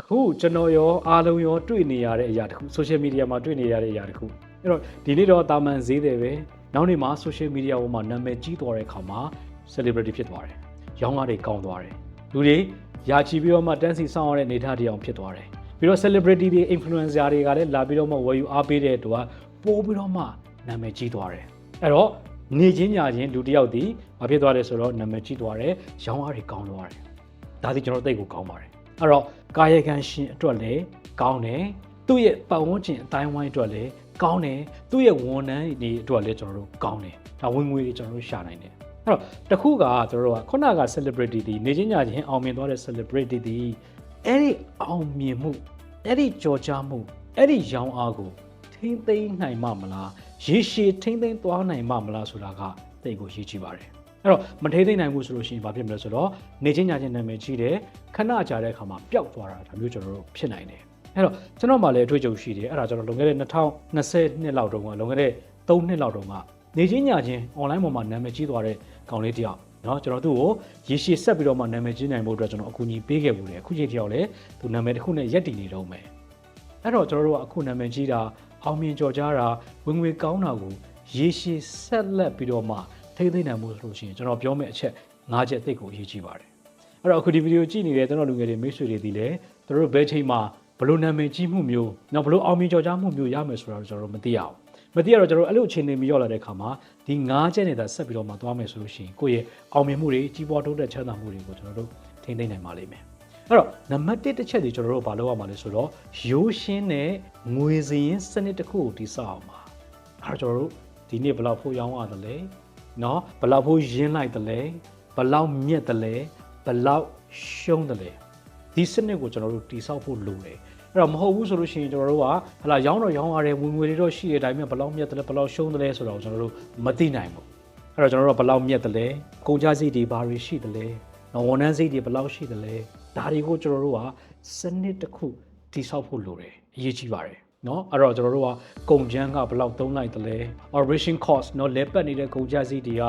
အခုကျွန်တော်ရောအားလုံးရောတွေ့နေရတဲ့အရာတစ်ခု social media မှာတွေ့နေရတဲ့အရာတစ်ခုအဲ့တော့ဒီနေ့တော့တာမန်ဈေးတယ်ပဲနောက်နေ့မှာ social media ပေါ်မှာနာမည်ကြီးသွားတဲ့အခါမှာ celebrity ဖြစ်သွားတယ်ရောင်းကားတွေကောင်းသွားတယ်လူတွေယာချီပြီးတော့မှတန်းစီဆောင်ရတဲ့နေထားတရားဖြစ်သွားတယ်ပြီးတော့ celebrity တွေ influencer တွေကလည်းလာပြီးတော့မှဝယ်ယူအားပေးတဲ့တူကပိုးပြီးတော့မှနာမည်ကြီးသွားတယ်အဲ့တော့နေချင်းညာချင်းလူတစ်ယောက်ဒီမဖြစ်သွားတယ်ဆိုတော့နာမည်ကြီးသွားတယ်ရောင်းအားတွေကောင်းသွားတယ်ဒါဒီကျွန်တော်သိကိုကောင်းပါတယ် အဲ့တော့ကာယကံရှင်အတွက်လည်းကောင်းတယ်သူ့ရဲ့ပတ်ဝန်းကျင်အတိုင်းဝိုင်းအတွက်လည်းကောင်းတယ်သူ့ရဲ့ဝန်ထမ်းတွေအတွက်လည်းကျွန်တော်တို့ကောင်းတယ်ဒါဝင်ငွေတွေကျွန်တော်တို့ရှာနိုင်တယ်အဲ့တော့တခုကကျွန်တော်တို့ကခုနက celebrity ဒီနေချင်းညချင်းအောင်မြင်သွားတဲ့ celebrity ဒီအဲ့ဒီအောင်မြင်မှုအဲ့ဒီကြော်ကြားမှုအဲ့ဒီရောင်းအားကိုထိမ့်သိမ်းနိုင်မှမလားရေရှည်ထိမ့်သိမ်းသွားနိုင်မှမလားဆိုတာကသိကိုရေးကြည့်ပါတယ် အဲ့တော့မထိသိနိုင်ဘူးဆိုလို့ရှိရင်ဘာဖြစ်မလဲဆိုတော့နေချင်းညာချင်းနာမည်ကြီးတယ်ခဏကြာတဲ့အခါမှာပျောက်သွားတာဒါမျိုးကျွန်တော်တို့ဖြစ်နိုင်တယ်အဲ့တော့ကျွန်တော်မှလည်းအတွေ့အကြုံရှိတယ်အဲ့ဒါကျွန်တော်လွန်ခဲ့တဲ့2020နှစ်လောက်တုန်းကလွန်ခဲ့တဲ့3နှစ်လောက်တုန်းကနေချင်းညာချင်း online ပေါ်မှာနာမည်ကြီးသွားတဲ့ကောင်လေးတယောက်နော်ကျွန်တော်သူ့ကိုရေရှည်ဆက်ပြီးတော့မှနာမည်ကြီးနိုင်ဖို့အတွက်ကျွန်တော်အကူအညီပေးခဲ့ဘူးလေအခုချိန်တယောက်လည်းသူနာမည်တစ်ခုနဲ့ရက်တည်နေတော့မယ်အဲ့တော့ကျွန်တော်တို့ကအခုနာမည်ကြီးတာအောင်မြင်ကြော်ကြားတာဝင်ငွေကောင်းတာကိုရေရှည်ဆက်လက်ပြီးတော့မှ ထိသိမ့်နိုင်မှုဆိုလို့ရှိရင်ကျွန်တော်ပြောမယ့်အချက်၅ချက်သိပ်ကိုအရေးကြီးပါတယ်အဲ့တော့အခုဒီဗီဒီယိုကြည့်နေတဲ့ကျွန်တော်လူငယ်တွေမိတ်ဆွေတွေဒီလေသူတို့ဘယ်ချိန်မှာဘလို့နာမည်ကြီးမှုမျိုးနောက်ဘလို့အောင်မြင်ကြော်ကြားမှုမျိုးရမယ်ဆိုတာကိုကျွန်တော်တို့မသိရအောင်မသိရတော့ကျွန်တော်တို့အဲ့လိုအခြေအနေမျိုးရောက်လာတဲ့အခါမှာဒီ၅ချက်နဲ့သာဆက်ပြီးတော့မှသွားမယ်ဆိုလို့ရှိရင်ကိုယ့်ရဲ့အောင်မြင်မှုတွေကြီးပွားတိုးတက်ချမ်းသာမှုတွေကိုကျွန်တော်တို့ထိန်းသိမ်းနိုင်ပါလိမ့်မယ်အဲ့တော့နံပါတ်1တစ်ချက်ဒီကျွန်တော်တို့ဘာလုပ်ရမှာလဲဆိုတော့ရိုးရှင်းတဲ့ငွေစည်ရင်းစနစ်တစ်ခုကိုတိစောက်အောင်ပါအဲ့တော့ကျွန်တော်တို့ဒီနေ့ဘယ်လောက်ဖို့ရောင်းရတယ်လဲ နော်ဘလောက်ဖို့ရင်းလိုက်တယ်လဲဘလောက်မြက်တယ်လဲဘလောက်ရှုံးတယ်လဲဒီစနစ်ကိုကျွန်တော်တို့တိဆောက်ဖို့လိုတယ်အဲ့တော့မဟုတ်ဘူးဆိုလို့ရှိရင်ကျွန်တော်တို့ကဟလာရောင်းတော့ရောင်းရတယ်ဝင်ငွေတွေတော့ရှိရတိုင်းမြတ်ဘလောက်မြတ်တယ်လဲဘလောက်ရှုံးတယ်လဲဆိုတော့ကျွန်တော်တို့မသိနိုင်ဘူးအဲ့တော့ကျွန်တော်တို့ဘလောက်မြတ်တယ်လဲကုန်ကြစိတ်တွေဘာတွေရှိတယ်လဲနော်ဝန်ထမ်းစိတ်တွေဘလောက်ရှိတယ်လဲဒါတွေကိုကျွန်တော်တို့ကစနစ်တစ်ခုတိဆောက်ဖို့လိုတယ်အရေးကြီးပါတယ် เนาะအဲ့တော့ကျွန်တော်တို့ကကုန်ကျန်းကဘယ်လောက်သုံးလိုက်တယ်လဲ operation cost เนาะလဲပတ်နေတဲ့ကုန်ကျစရိတ်တွေက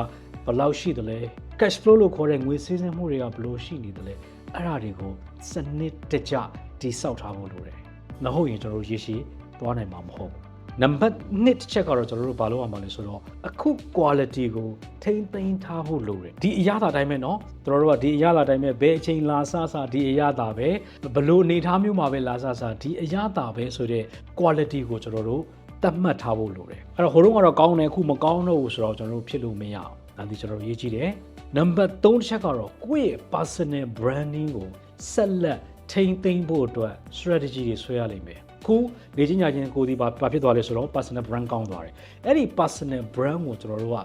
ဘယ်လောက်ရှိတယ်လဲ cash flow လို့ခေါ်တဲ့ငွေစည်းစိမ်မှုတွေကဘယ်လိုရှိနေတယ်လဲအဲ့ဒါတွေကိုစနစ်တကျတိဆောက်ထားဖို့လိုတယ်မဟုတ်ရင်ကျွန်တော်တို့ရေရှည်သွားနိုင်မှာမဟုတ်ဘူး နံပါတ်1တစ်ချက်ကတော့ကျွန်တော်တို့ဘာလုပ်ရမှာလဲဆိုတော့အခု quality ကိုထိမ့်သိမ်းထားဖို့လိုတယ်ဒီအရသာတိုင်းပဲเนาะကျွန်တော်တို့ကဒီအရသာတိုင်းပဲဘယ်အချိန်လာဆဆဒီအရသာပဲဘလို့အနေထားမျိုးမှာပဲလာဆဆဒီအရသာပဲဆိုတဲ့ quality ကိုကျွန်တော်တို့သတ်မှတ်ထားဖို့လိုတယ်အဲ့တော့ဟိုတုန်းကတော့ကောင်းတယ်အခုမကောင်းတော့ဘူးဆိုတော့ကျွန်တော်တို့ဖြစ်လို့မရအောင်ဒါဒီကျွန်တော်တို့ရေးကြည့်တယ်နံပါတ်3တစ်ချက်ကတော့ကိုယ့်ရဲ့ personal branding ကိုဆက်လက်ထိမ့်သိမ်းဖို့အတွက် strategy တွေဆွဲရလိမ့်မယ် ခုနေချင်းညာချင်းကိုဒီဘာဘာဖြစ်သွားလဲဆိုတော့ personal brand ကောင်းသွားတယ်အဲ့ဒီ personal brand ကိုကျွန်တော်တို့က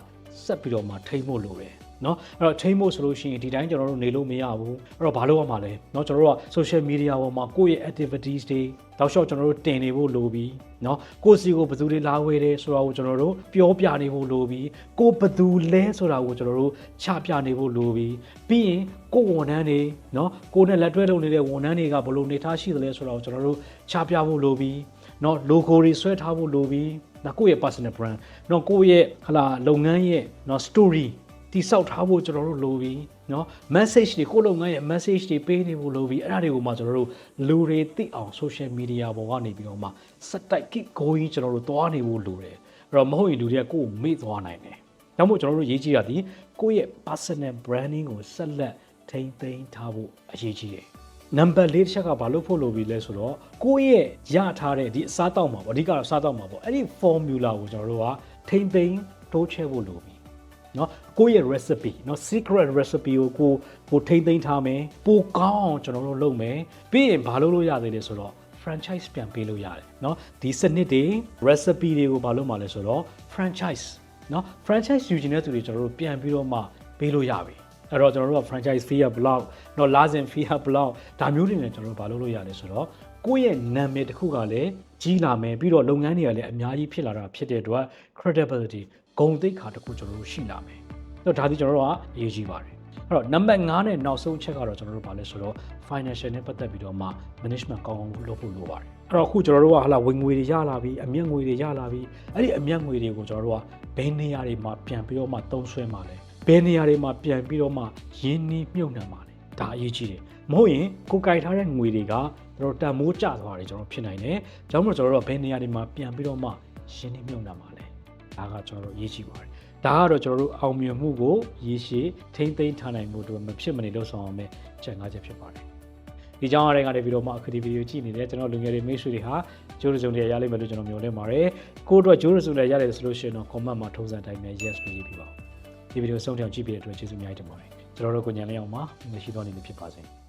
ဆက်ပြီးတော့မှထိမ့်ဖို့လိုတယ် เนาะအဲ့တော့ထိမ့်ဖို့ဆိုလို့ရှိရင်ဒီတိုင်းကျွန်တော်တို့နေလို့မရဘူးအဲ့တော့ဘာလုပ်ရမှာလဲเนาะကျွန်တော်တို့က social media ပေါ်မှာကိုယ့်ရဲ့ activities တွေတောက်လျှောက်ကျွန်တော်တို့တင်နေဖို့လိုပြီးเนาะကိုယ့်စီကိုဘယ်သူတွေလာဝယ်တယ်ဆိုတာကိုကျွန်တော်တို့ပြောပြနေဖို့လိုပြီးကိုယ်ဘယ်သူလဲဆိုတာကိုကျွန်တော်တို့ချပြနေဖို့လိုပြီးပြီးရင်ကိုယ်ဝန်ထမ်းတွေเนาะကိုယ်နဲ့လက်တွဲလုပ်နေတဲ့ဝန်ထမ်းတွေကဘယ်လိုနေထားရှိသလဲဆိုတာကိုကျွန်တော်တို့ချပြဖို့လိုပြီးเนาะ logo တွေဆွဲထားဖို့လိုပြီးဒါကိုယ့်ရဲ့ personal brand เนาะကိုယ့်ရဲ့ဟလာလုပ်ငန်းရဲ့เนาะ story တိဆောက်ထားဖို့ကျွန်တော်တို့လိုပြီးเนาะ message တွေကိုယ့်လုပ်ငန်းရဲ့ message တွေပေးနေဖို့လိုပြီးအဲ့ဒါတွေကိုမှကျွန်တော်တို့လူတွေသိအောင် social media ပေါ်ကနေပြီးတော့မှစက်တိုက် keep going ကျွန်တော်တို့သွားနေဖို့လိုတယ်အဲ့တော့မဟုတ်ရင်လူတွေကကိုယ်ကိုမေ့သွားနိုင်တယ်။ဒါမှမဟုတ်ကျွန်တော်တို့ရေးကြည့်ရသည်ကိုယ့်ရဲ့ personal branding ကိုဆက်လက်ထိန်းသိမ်းထားဖို့အရေးကြီးတယ်။ နံပါတ်၄တစ်ချက်ကဘာလို့ဖို့လိုပြီလဲဆိုတော့ကိုယ့်ရဲ့ရထားတဲ့ဒီအစားတောက်မှာပေါ့အဓိကတော့စားတောက်မှာပေါ့အဲ့ဒီ formula ကိုကျွန်တော်တို့ကထိမ့်သိမ်းတိုးချဲ့ဖို့လိုပြီ ီ เนาะကိုယ့်ရဲ့ recipe เนาะ secret recipe ကိုကိုကိုထိမ့်သိမ်းထားမယ်ပိုကောင်းအောင်ကျွန်တော်တို့လုပ်မယ်ပြီးရင်ဘာလုပ်လို့ရသေးလဲဆိုတော့ franchise ပြန်ပေးလို့ရတယ်เนาะဒီစနစ်တွေ recipe တွေကိုဘာလုပ်မှာလဲဆိုတော့ franchise เนาะ franchise ယူခြင်းတဲ့သူတွေကျွန်တော်တို့ပြန်ပြီးတော့မှပေးလို့ရပြီ အဲ့တော့ကျွန်တော်တို့က franchise fee ကဘလောက်တော့ license fee ကဘလောက်ဒါမျိုးတွေနဲ့ကျွန်တော်တို့မလုပ်လို့ရလဲဆိုတော့ကိုယ့်ရဲ့နာမည်တစ်ခုကလည်းကြီးလာမယ်ပြီးတော့လုပ်ငန်းတွေကလည်းအများကြီးဖြစ်လာတာဖြစ်တဲ့အတွက် credibility ဂုဏ်သိက္ခာတစ်ခုကျွန်တော်တို့ရှိလာမယ်။အဲ့တော့ဒါဒီကျွန်တော်တို့ကအရေးကြီးပါတယ်။အဲ့တော့နံပါတ်9နဲ့နောက်ဆုံးချက်ကတော့ကျွန်တော်တို့ဗာလဲဆိုတော့ financial နဲ့ပတ်သက်ပြီးတော့မှ management ကောင်းအောင်လုပ်ဖို့လိုပါတယ်။အဲ့တော့အခုကျွန်တော်တို့ကဟာလာဝင်ငွေတွေရလာပြီးအမျက်ငွေတွေရလာပြီးအဲ့ဒီအမျက်ငွေတွေကိုကျွန်တော်တို့ကဘယ်နေရာတွေမှာပြန်ပြီးတော့မှသုံးစွဲမှာလဲ။ဘယ်နေရာတွေမှာပြန်ပြီးတော့မှရင်းနှီးမြုပ်နှံပါလဲဒါအရေးကြီးတယ်မဟုတ်ရင်ကိုယ်ကြိုက်ထားတဲ့ငွေတွေကတကျွန်တော်တို့တန်မိုးကျသွားတယ်ကျွန်တော်တို့ဖြစ်နိုင်တယ်။ကြောင့်မို့ကျွန်တော်တို့ကဘယ်နေရာတွေမှာပြန်ပြီးတော့မှရှင်းနေမြုံနာမှာလဲ။ ဒါကကျွန်တော်တို့ရေးကြည့်ပါတယ်။ဒါကတော့ကျွန်တော်တို့အောင်မြင်မှုကိုရည်ရှိထိမ့်သိမ်းထားနိုင်မှုတို့မဖြစ်မနေလို့ဆောင်အောင်မဲ့ချက်ငါးချက်ဖြစ်ပါတယ်။ဒီကြောင်းအရင်ကနေပြီးတော့မှအခုဒီဗီဒီယိုကြည့်နေတဲ့ကျွန်တော်လူငယ်တွေမိတ်ဆွေတွေဟာဂျိုးရစုံတွေရလိမ့်မယ်လို့ကျွန်တော်မျှော်လင့်ပါတယ်။ကိုယ့်အတွက်ဂျိုးရစုံတွေရတယ်ဆိုလို့ရှိရင်တော့ comment မှာထုံးစံတိုင်းနဲ့ yes လို့ရေးပြပါဦး။ဒီဗီဒီယိုဆုံးဖြတ်ကြည့်ပြတဲ့အတွက်ကျေးဇူးအများကြီးတင်ပါတယ်။ကျွန်တော်တို့ကိုညံလေးအောင်ပါမရှိတော့နေဖြစ်ပါစေ။